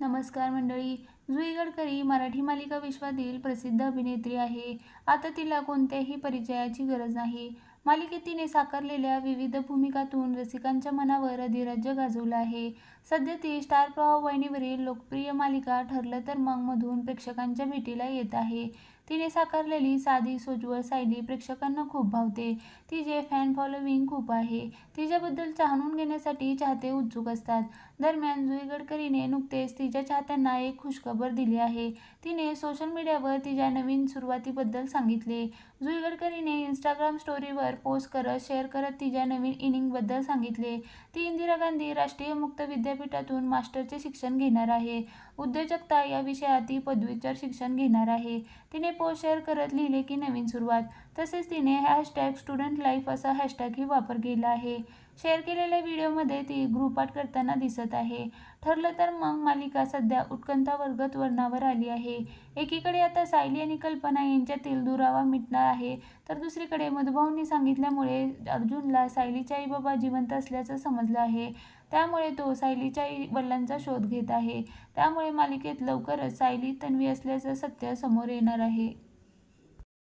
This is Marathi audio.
नमस्कार मंडळी जुई गडकरी मराठी मालिका विश्वातील प्रसिद्ध अभिनेत्री आहे. आता तिला कोणत्याही परिचयाची गरज नाही. मालिकेत तिने साकारलेल्या विविध भूमिकातून रसिकांच्या मनावर अधिराज्य गाजवलं आहे. सध्या ती स्टार प्रवाह वाहिनीवरील लोकप्रिय मालिका ठरलं तर मग मधून प्रेक्षकांच्या भेटीला येत आहे. तिने साकारलेली साधी सोज्वळ सायली प्रेक्षकांना खूप भावते. तिचे फॅन फॉलोविंग खूप आहे तिच्याबद्दल जाणून घेण्यासाठी चाहते उत्सुक असतात. दरम्यान जुई गडकरीने नुकतेच तिच्या चाहत्यांना एक खुशखबर दिली आहे. तिने सोशल मीडियावर तिच्या नवीन सुरुवातीबद्दल सांगितले. जुई गडकरीने इंस्टाग्राम स्टोरीवर पोस्ट करत शेअर करत तिच्या नवीन इनिंगबद्दल सांगितले. ती इंदिरा गांधी राष्ट्रीय मुक्त विद्यापीठातून मास्टरचे शिक्षण घेणार आहे. उद्योजकता या विषयात ती पदवीचर शिक्षण घेणार आहे. तिने पोस्ट शेअर करत लिहिले की नवीन सुरुवात. तसेच तिने हॅशटॅग स्टुडंट लाईफ असा हॅशटॅगही वापर केला आहे. शेअर केलेल्या व्हिडिओमध्ये ती गृहपाठ करताना दिसत आहे. ठरलं तर मग मालिका सध्या उत्कंठा वर्गत वर्णावर आली आहे. एकीकडे आता सायली आणि कल्पना यांच्यातील दुरावा मिटणार आहे तर दुसरीकडे मधुभाऊंनी सांगितल्यामुळे अर्जुनला सायलीच्या आई बाबा जिवंत असल्याचं समजलं आहे. त्यामुळे तो सायलीच्या आई वडिलांचा शोध घेत आहे. त्यामुळे मालिकेत लवकरच सायली तन्वी असल्याचं सत्य समोर येणार आहे.